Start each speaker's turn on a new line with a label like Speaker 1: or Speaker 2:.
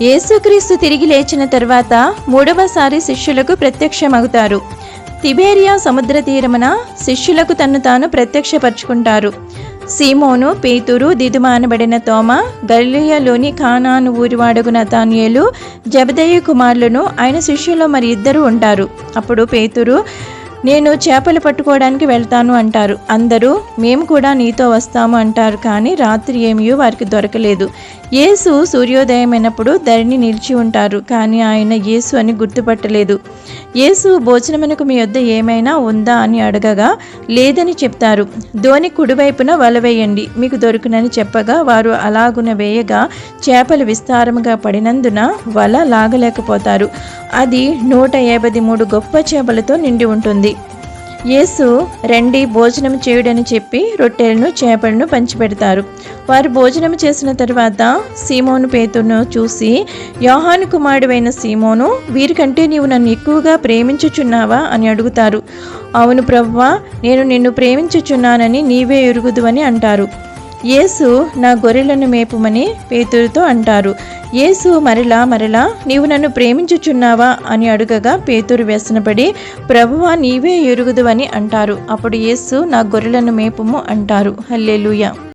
Speaker 1: యేసుక్రీస్తు తిరిగి లేచిన తర్వాత మూడవసారి శిష్యులకు ప్రత్యక్షమవుతారు తిబేరియా సముద్ర తీరమున శిష్యులకు తన్ను తాను ప్రత్యక్షపరుచుకుంటారు. సీమోను పేతురు దిదుమానబడిన తోమ గలియలోని ఖానాను ఊరివాడగు నతానియలు జబదయ్య కుమారులను ఆయన శిష్యుల్లో మరి ఇద్దరు ఉంటారు. అప్పుడు పేతురు నేను చేపలు పట్టుకోవడానికి వెళ్తాను అంటారు. అందరూ మేము కూడా నీతో వస్తాము అంటారు. కానీ రాత్రి ఏమీ వారికి దొరకలేదు. యేసు సూర్యోదయమైనప్పుడు ధరణి నిలిచి ఉంటారు. కానీ ఆయన యేసు అని గుర్తుపట్టలేదు. యేసు భోజనమునకు మీ వద్ద ఏమైనా ఉందా అని అడగగా లేదని చెప్తారు. ధోని కుడివైపున వల వేయండి. మీకు దొరుకునని చెప్పగా వారు అలాగున వేయగా చేపలు విస్తారముగా పడినందున వల లాగలేకపోతారు. అది నూట యాభై మూడు గొప్ప చేపలతో నిండి ఉంటుంది. యేసు రండి భోజనం చేయుడని చెప్పి రొట్టెలను చేపలను పంచిపెడతారు. వారు భోజనం చేసిన తర్వాత సీమోను పేతును చూసి యోహాను కుమారుడైన సీమోను వీరికంటే నీవు నన్ను ఎక్కువగా ప్రేమించుచున్నావా? అని అడుగుతారు. అవును ప్రవ్వా నేను నిన్ను ప్రేమించుచున్నానని నీవే ఎరుగుదు అని అంటారు. యేసు నా గొర్రెలను మేపుమని పేతురుతో అంటారు. యేసు మరలా మరలా నీవు నన్ను ప్రేమించుచున్నావా అని అడుగగా పేతురు వ్యసనపడి ప్రభువా నీవే ఎరుగుదువని అంటారు. అప్పుడు యేసు నా గొర్రెలను మేపుము అంటారు. హల్లెలూయా.